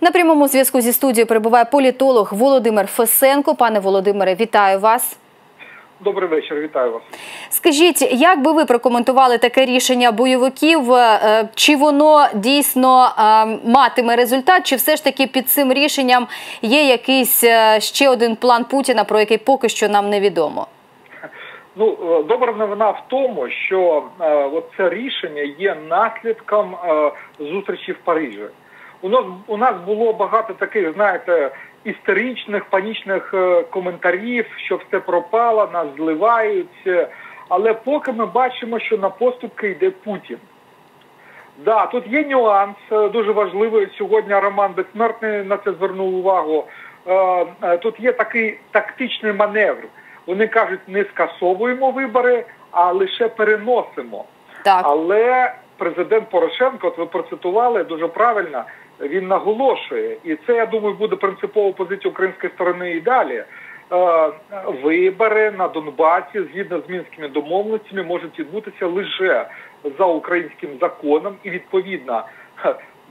На прямому зв'язку зі студією перебуває політолог Володимир Фесенко. Пане Володимире, вітаю вас. Добрий вечір, вітаю вас. Скажіть, як би ви прокоментували таке рішення бойовиків? Е, Чи воно дійсно е, матиме результат, чи все ж таки під цим рішенням є якийсь е, ще один план Путіна, про який поки що нам невідомо? Ну, добра новина в тому, що е, от це рішення є наслідком е, зустрічі в Парижі. У нас у нас було багато таких, знаєте, історичних панічних е, коментарів, що все пропало, нас зливають. Але поки ми бачимо, що на поступки йде Путін. Да, тут є нюанс е, дуже важливий. Сьогодні Роман Безсмертний на це звернув увагу. Е, Тут є такий тактичний маневр. Вони кажуть, не скасовуємо вибори, а лише переносимо. Так, Але президент Порошенко, от ви процитували дуже правильно, він наголошує, і це я думаю буде принципова позиція української сторони і далі. Е, Вибори на Донбасі згідно з мінськими домовленостями можуть відбутися лише за українським законом, і відповідно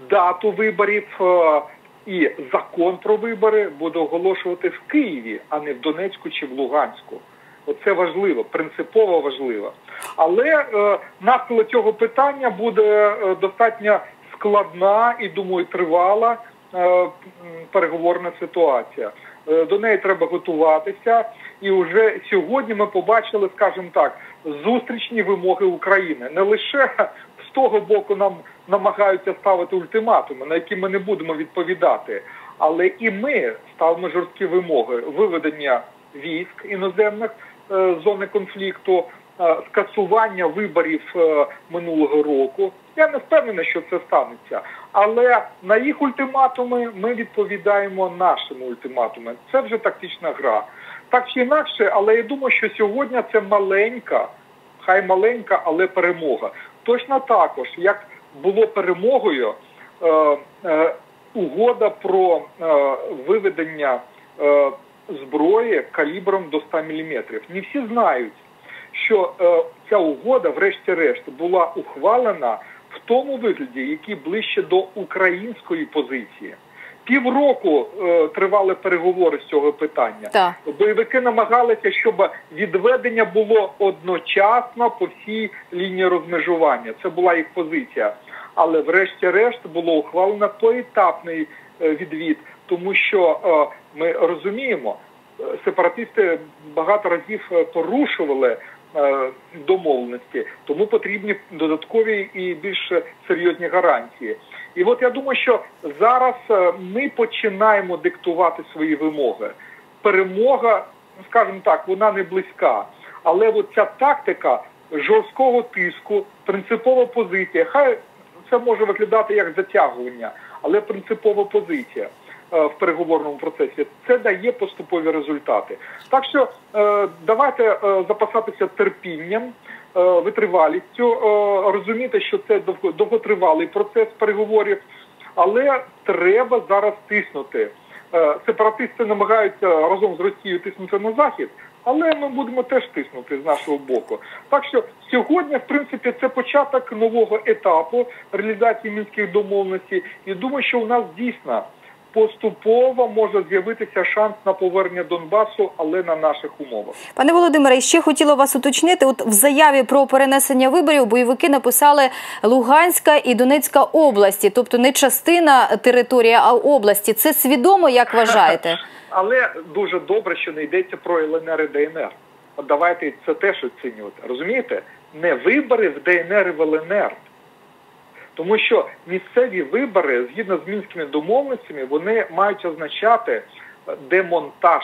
дату виборів е, і закон про вибори буде оголошувати в Києві, а не в Донецьку чи в Луганську. Оце важливо, принципово важливо. Але е, навколо цього питання буде е, достатньо складна і, думаю, тривала е, переговорна ситуація. Е, до неї треба готуватися. І вже сьогодні ми побачили, скажімо так, зустрічні вимоги України. Не лише з того боку нам намагаються ставити ультиматуми, на які ми не будемо відповідати, але і ми ставимо жорсткі вимоги виведення військ іноземних е, зони конфлікту, скасування виборів минулого року. Я не впевнений, що це станеться, але на їх ультиматуми ми відповідаємо нашими ультиматумами. Це вже тактична гра. Так чи інакше, але я думаю, що сьогодні це маленька, хай маленька, але перемога. Точно також, як було перемогою е, е, угода про е, виведення е, зброї калібром до 100 мм. Не всі знають, що е, ця угода, врешті-решт, була ухвалена тому вигляді, який ближче до української позиції. Півроку е, тривали переговори з цього питання. так. Бойовики намагалися, щоб відведення було одночасно по всій лінії розмежування. Це була їх позиція. Але врешті-решт було ухвалено поетапний е, відвід, тому що е, ми розуміємо, е, сепаратисти багато разів е, порушували домовленості, тому потрібні додаткові і більш серйозні гарантії. І от я думаю, що зараз е, ми починаємо диктувати свої вимоги. Перемога, скажімо так, вона не близька. Але от ця тактика жорсткого тиску, принципова позиція, хай це може виглядати як затягування, але принципова позиція е, в переговорному процесі це дає поступові результати. Так що е, давайте е, запасатися терпінням, е, витривалістю, е, розуміти, що це довго- довготривалий процес переговорів, але треба зараз тиснути. Е, Сепаратисти намагаються разом з Росією тиснути на захід, але ми будемо теж тиснути з нашого боку. Так що сьогодні, в принципі, це початок нового етапу реалізації мінських домовленостей. І думаю, що у нас дійсно поступово може з'явитися шанс на повернення Донбасу, але на наших умовах. Пане Володимире, ще хотіла вас уточнити. От в заяві про перенесення виборів бойовики написали Луганська і Донецька області, тобто не частина території, а області. Це свідомо, як вважаєте? Але дуже добре, що не йдеться про ЛНР і ДНР. От давайте це теж оцінювати. Розумієте? Не вибори в ДНР і в ЛНР. Тому що місцеві вибори, згідно з мінськими домовленостями, вони мають означати е, демонтаж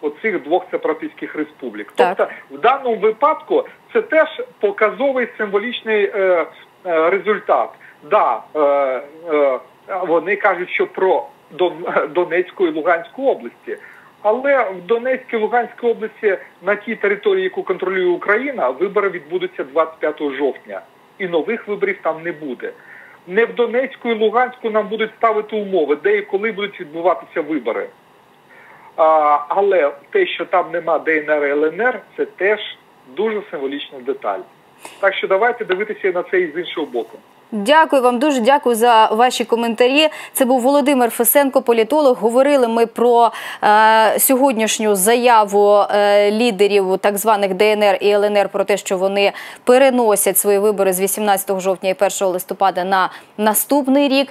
оцих двох сепаратистських республік. Так. Тобто, в даному випадку це теж показовий символічний е, е, результат. Да, е, е, вони кажуть, що про Донецьку і Луганську області. Але в Донецькій і Луганській області на тій території, яку контролює Україна, вибори відбудуться 25 жовтня. І нових виборів там не буде. Не в Донецьку і Луганську нам будуть ставити умови, де і коли будуть відбуватися вибори. А, але те, що там нема ДНР і ЛНР, це теж дуже символічна деталь. Так що давайте дивитися на це і з іншого боку. Дякую вам дуже дякую за ваші коментарі. Це був Володимир Фесенко, політолог. Говорили ми про е, сьогоднішню заяву е, лідерів так званих ДНР і ЛНР про те, що вони переносять свої вибори з 18 жовтня і 1 листопада на наступний рік.